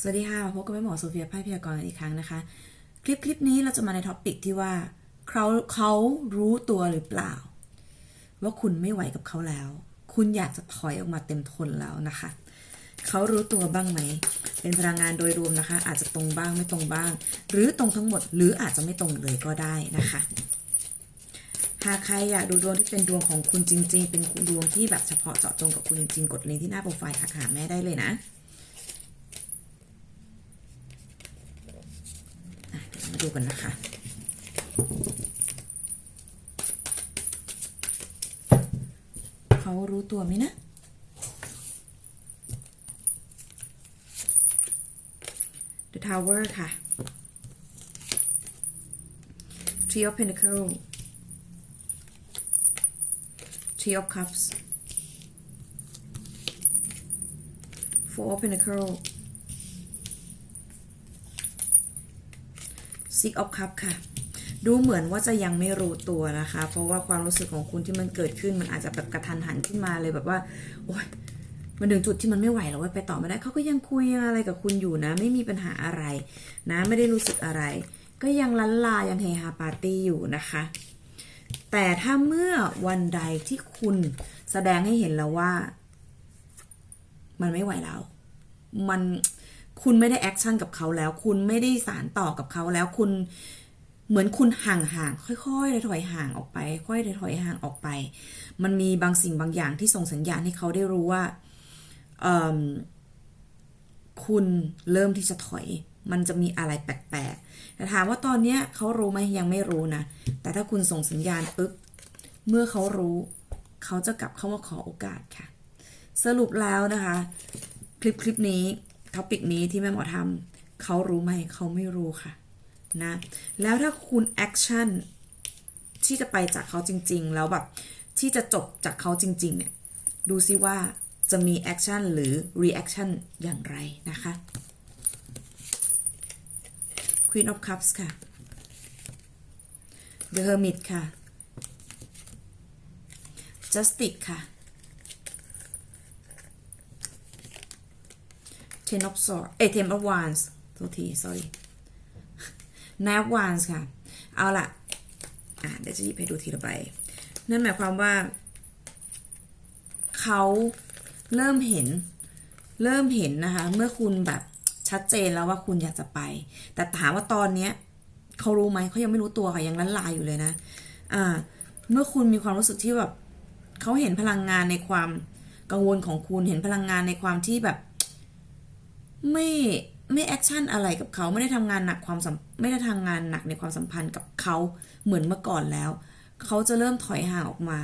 สวัสดีค่ะพบกับแม่หมอโซเฟียไพ่พยากรณ์อีกครั้งนะคะ คลิปคลิปนี้เราจะมาในท็อปิกที่ว่าเขาเขารู้ตัวหรือเปล่า ว่าคุณไม่ไหวกับเขาแล้ว คุณอยากจะถอยออกมาเต็มทนแล้วนะคะ เขารู้ตัวบ้างไหม เป็นพลังงานโดยรวมนะคะ อาจจะตรงบ้างไม่ตรงบ้าง หรือตรงทั้งหมด หรืออาจจะไม่ตรงเลยก็ได้นะคะหากใครอยากดูดวงที่เป็นดวงของคุณจริง ๆ เป็นดวงที่แบบเฉพาะเจาะจงกับคุณจริงๆ กดลิงก์ที่หน้าโปรไฟล์ทักหาแม่ได้เลยนะ อะเดูกันนะคะ เขารู้ตัวไหมนะ The Tower ค่ะ Three of Pentacles Three of Cups Four of Pentacles Six of Cups ค่ะ ดูเหมือนว่าจะยังไม่รู้ตัวนะคะ เพราะว่าความรู้สึกของคุณที่มันเกิดขึ้นมันอาจจะแบบกระทันหันขึ้นมาเลยแบบว่าโอ๊ยมันถึงจุดที่มันไม่ไหวแล้วว่าไปต่อไม่ได้เขาก็ยังคุยอะไรกับคุณอยู่นะ ไม่มีปัญหาอะไรนะ ไม่ได้รู้สึกอะไร ก็ยังลันลายังเฮฮาปาร์ตี้อยู่นะคะ แต่ถ้าเมื่อวันใดที่คุณแสดงให้เห็นแล้วว่า มันไม่ไหวแล้ว มัน คุณไม่ได้แอคชั่นกับเขาแล้ว คุณไม่ได้สารต่อกับเขาแล้วคุณเหมือนคุณห่างห่างๆค่อยๆถอยห่างออกไป ค่อยๆถอยห่างออกไป มันมีบางสิ่งบางอย่างที่ส่งสัญญาณให้เขาได้รู้ว่าคุณเริ่มที่จะถอย มันจะมีอะไรแปลกๆแต่ถามว่าตอนเนี้ยเขารู้ไหมยังไม่รู้นะ แต่ถ้าคุณส่งสัญญาณปุ๊บเมื่อเขารู้ เขาจะกลับเข้ามาขอโอกาสค่ะ สรุปแล้วนะคะ คลิปคลิปนี้ ท็อปิกนี้ที่แม่หมอทำเขารู้ไหมเขาไม่รู้ค่ะนะแล้วถ้าคุณแอคชั่นที่จะไปจากเขาจริง ๆ แล้วแบบที่จะจบจากเขาจริง ๆ เนี่ย ดูซิว่าจะมีแอคชั่นหรือรีแอคชั่นอย่างไรนะคะ Queen of Cups ค่ะ The Hermit ค่ะ Justice ค่ะ Ten of Swords เอ้ Ten of Wands โทษที sorry Nine of Wands ค่ะ เอาละอะเดี๋ยวจะหยิบให้ดูทีละใบ นั่นหมายความว่า เขาเริ่มเห็น เริ่มเห็นนะคะ เมื่อคุณแบบชัดเจนแล้วว่าคุณอยากจะไป แต่ถามว่าตอนเนี้ยเขารู้ไหมเขายังไม่รู้ตัวค่ะยังลันลายอยู่เลยนะ อ่า เมื่อคุณมีความรู้สึกที่แบบเขาเห็นพลังงานในความกังวลของคุณเห็นพลังงานในความที่แบบ ไม่ไม่แอคชั่นอะไรกับเขาไม่ได้ทำงานหนักความสัมไม่ได้ทำงานหนักในความสัมพันธ์กับเขาเหมือนเมื่อก่อนแล้ว เขาจะเริ่มถอยห่างออกมา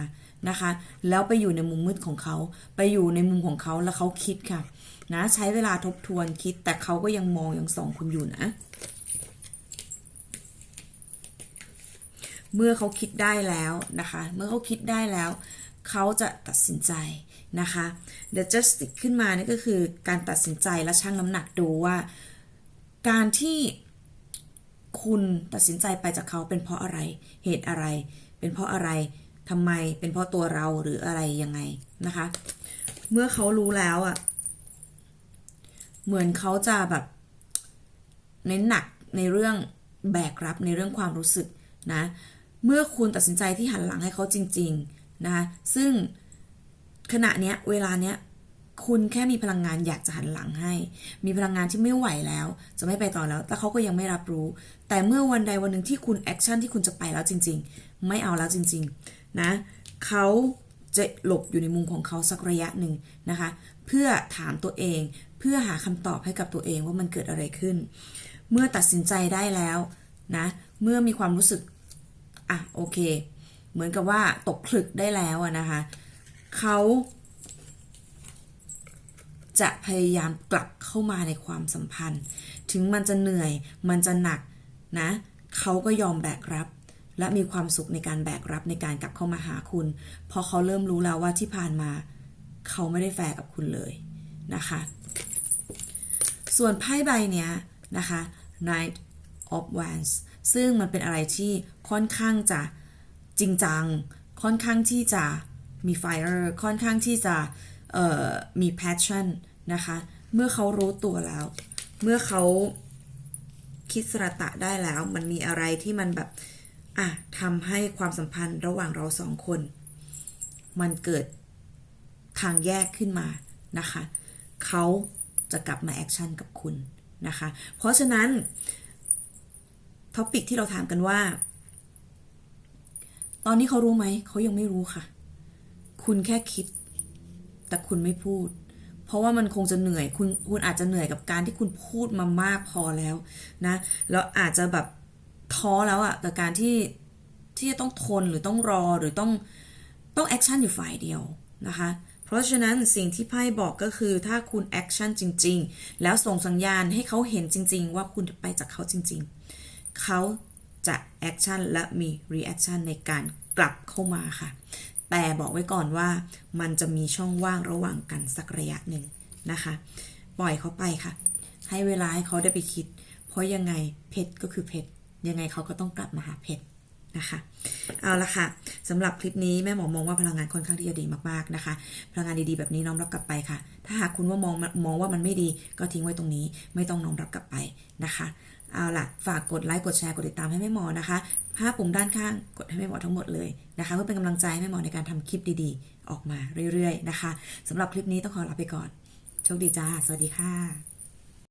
นะคะ แล้วไปอยู่ในมุมมืดของเขา ไปอยู่ในมุมของเขาแล้วเขาคิดค่ะนะใช้เวลาทบทวนคิด แต่เขาก็ยังมองยังส่องคุณอยู่นะ เมื่อเขาคิดได้แล้วนะคะ เมื่อเขาคิดได้แล้ว เขาจะตัดสินใจ นะคะ The Justice ขึ้นมานี่ก็คือการตัดสินใจและชั่งน้ำหนักดูว่า การที่คุณตัดสินใจไปจากเขาเป็นเพราะอะไร เหตุอะไร เป็นเพราะอะไรทำไม เป็นเพราะตัวเราหรืออะไรยังไงนะคะ เมื่อเขารู้แล้วอะ่ะ เหมือนเขาจะแบบเน้นหนักในเรื่องแบกรับในเรื่องความรู้สึกนะ เมื่อคุณตัดสินใจที่หันหลังให้เขาจริง ๆ นะคะซึ่ง ขณะเนี้ยเวลาเนี้ยคุณแค่มีพลังงานอยากจะหันหลังให้ มีพลังงานที่ไม่ไหวแล้ว จะไม่ไปต่อแล้ว แต่เขาก็ยังไม่รับรู้ แต่เมื่อวันใดวันหนึ่งที่คุณแอคชั่นที่คุณจะไปแล้วจริง ๆ ไม่เอาแล้วจริง ๆ นะเขาจะหลบอยู่ในมุมของเขาสักระยะหนึ่งนะคะ เพื่อถามตัวเอง เพื่อหาคำตอบให้กับตัวเองว่ามันเกิดอะไรขึ้น เมื่อตัดสินใจได้แล้วนะ เมื่อมีความรู้สึก อะ โอเค เหมือนกับว่าตกผลึกได้แล้วนะคะ เขาจะพยายามกลับเข้ามาในความสัมพันธ์ ถึงมันจะเหนื่อย มันจะหนักนะ เขาก็ยอมแบกรับ และมีความสุขในการแบกรับในการกลับเข้ามาหาคุณ เพราะเขาเริ่มรู้แล้วว่าที่ผ่านมา เขาไม่ได้แฟร์กับคุณเลยนะคะ ส่วนไพ่ใบเนี้ยนะคะ Knight of Wands ซึ่งมันเป็นอะไรที่ค่อนข้างจะจริงจัง ค่อนข้างที่จะ มี fire ค่อนข้างที่จะมี passion นะคะ เมื่อเขารู้ตัวแล้ว เมื่อเขาคิดสระตะได้แล้ว มันมีอะไรที่มันแบบอะทำให้ความสัมพันธ์ระหว่างเราสองคน มันเกิดทางแยกขึ้นมานะคะ เขาจะกลับมาแอคชั่นกับคุณนะคะ เพราะฉะนั้นท็อปิกที่เราถามกันว่า ตอนนี้เขารู้ไหม เขายังไม่รู้ค่ะ คุณแค่คิด แต่คุณไม่พูด เพราะว่ามันคงจะเหนื่อย คุณคุณอาจจะเหนื่อยกับการที่คุณพูดมามากพอแล้วนะแล้วอาจจะแบบท้อแล้วอะกับการที่ที่จะต้องทนหรือต้องรอหรือต้องต้องแอคชั่นอยู่ฝ่ายเดียวนะคะ เพราะฉะนั้นสิ่งที่ไพ่บอกก็คือถ้าคุณแอคชั่นจริง ๆ แล้วส่งสัญญาณให้เขาเห็นจริง ๆ ว่าคุณไปจากเขาจริง ๆ เขาจะแอคชั่นและมีรีแอคชั่นในการกลับเข้ามาค่ะ แต่บอกไว้ก่อนว่ามันจะมีช่องว่างระหว่างกันสักระยะหนึ่งนะคะ ปล่อยเขาไปค่ะ ให้เวลาให้เขาได้ไปคิด เพราะยังไงเพชรก็คือเพชรยังไงเขาก็ต้องกลับมาหาเพชรนะคะ เอาละค่ะสำหรับคลิปนี้แม่หมอมองว่าพลังงานค่อนข้างที่จะดีมากๆนะคะ พลังงานดีๆแบบนี้น้อมรับกลับไปค่ะ ถ้าหากคุณว่ามองมองว่ามันไม่ดีก็ทิ้งไว้ตรงนี้ ไม่ต้องน้อมรับกลับไปนะคะ เอาล่ะ ฝากกดไลค์ กดแชร์ กดติดตามให้แม่หมอนะคะภาพปุ่มด้านข้างกดให้แม่หมอทั้งหมดเลยนะคะเพื่อเป็นกำลังใจให้แม่หมอในการทำคลิปดีๆ ออกมาเรื่อยๆนะคะสำหรับคลิปนี้ต้องขอลาไปก่อน โชคดีจ้า สวัสดีค่ะ